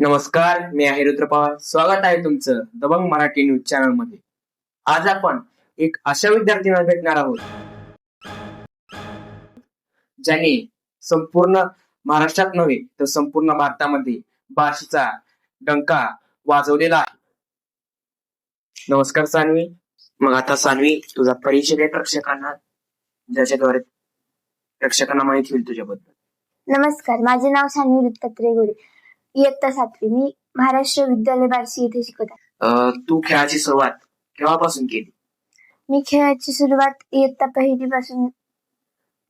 नमस्कार मी आहे रुद्र पवार स्वागत आहे तुमचं दबंग मराठी न्यूज चॅनलमध्ये आज आपण एक अशा विद्यार्थ्यांना भेटणार आहोत ज्यांनी संपूर्ण महाराष्ट्रात नव्हे तर संपूर्ण भारतामध्ये भाषेचा डंका वाजवलेला आहे. नमस्कार सान्वी. मग आता सान्वी तुझा परिचय दे प्रेक्षकांना ज्याच्याद्वारे प्रेक्षकांना माहिती होईल तुझ्याबद्दल. नमस्कार माझे नाव सान्वी दत्तात्रय गोरे. इयत्ता सातवी. मी महाराष्ट्र विद्यालय बार्शी येथे शिकत आहे. अं, तू खेळाची सुरुवात केव्हापासून केली? मी खेळाची सुरुवात इयत्ता पहिली पासून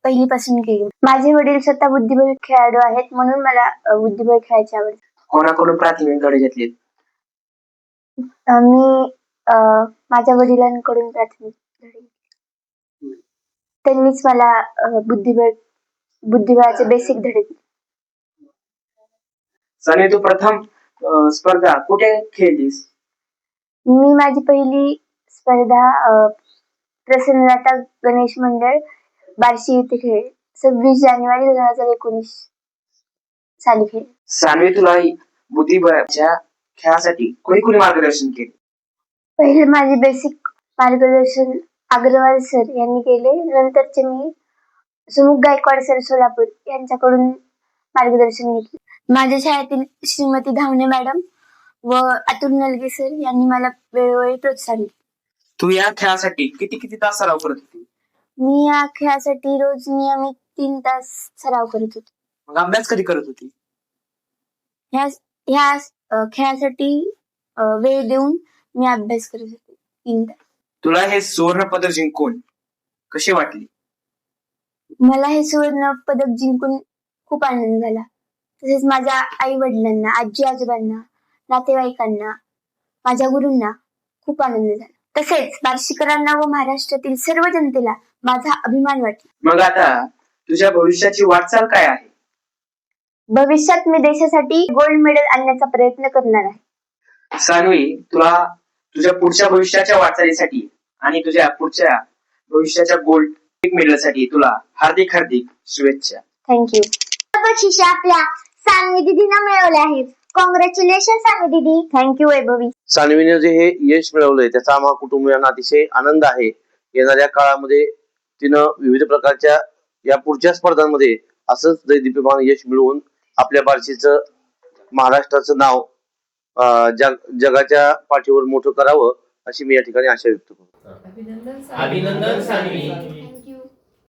पहिलीपासून केली. माझे वडील स्वतः बुद्धिबळ खेळाडू आहेत म्हणून मला अ, बुद्धिबळ खेळायची आवड. कोणाकडून प्राथमिक धडे घेतलेत? अ, मी अ, माझ्या वडिलांकडून प्राथमिक धडे घेतले. त्यांनीच मला अ, बुद्धिबळ बुद्धिबळाचे बेसिक धडे दिले. सनी तू प्रथम अं, स्पर्धा कुठे खेळलीस? मी माझी पहिली स्पर्धा अ, प्रसन्नलता गणेश मंडळ बार्शी येथे खेळले सव्वीस जानेवारी दोन हजार एकोणीस साली खेळले सानवी तुला बुद्धिबळाच्या खेळासाठी कोणी कोणी मार्गदर्शन केले? पहिले माझे बेसिक मार्गदर्शन अग्रवाल सर यांनी केले. नंतरचे मी सुमुख गायकवाड सर सोलापूर यांच्याकडून मार्गदर्शन घेतले. माझ्या शाळेतील श्रीमती धावणे मॅडम व अतुल नलगे सर यांनी मला वेळोवेळी प्रोत्साहन दिले तू या खेळासाठी किती किती तास सराव करत होती? मी या खेळासाठी रोज नियमित तीन तास सराव करत होते. मग अभ्यास कधी करत होती? ह्या ह्या अ, खेळासाठी अ, वेळ देऊन मी अभ्यास करत होते. तीन तास. तुला हे सुवर्ण पदक जिंकून कसे वाटले? मला हे सुवर्ण पदक जिंकून खूप आनंद झाला. तसेच माझ्या आई वडिलांना आजी आजोबांना नातेवाईकांना माझ्या गुरूंना खूप आनंद झाला. तसेच बार्शीकरांना व महाराष्ट्रातील सर्व जनतेला माझा अभिमान वाटला. मग आता तुझ्या भविष्याची वाटचाल काय आहे? भविष्यात मी देशासाठी गोल्ड मेडल आणण्याचा प्रयत्न करणार आहे. सानवी तुला तुझ्या पुढच्या भविष्याच्या वाटचालीसाठी आणि तुझ्या पुढच्या भविष्याच्या गोल्ड मेडलसाठी तुला हार्दिक हार्दिक शुभेच्छा. थँक्यू बक्षिसे आपल्या सान्वी दिदीनं मिळवले आहेत. कॉंग्रॅच्युलेशन सान्वी दिदी. थँक्यू वैभवी. सानवीने जे हे यश मिळवलंय त्याचा आम्हा कुटुंबियांना अतिशय आनंद आहे. येणाऱ्या काळामध्ये तिनं विविध प्रकारच्या या पुढच्या स्पर्धांमध्ये असंच दैदिप्यमान यश मिळवून आपल्या बार्शीचं महाराष्ट्राचं नाव जग जगाच्या पाठीवर मोठं करावं अशी मी या ठिकाणी आशा व्यक्त करतो. अभिनंदन सानवी.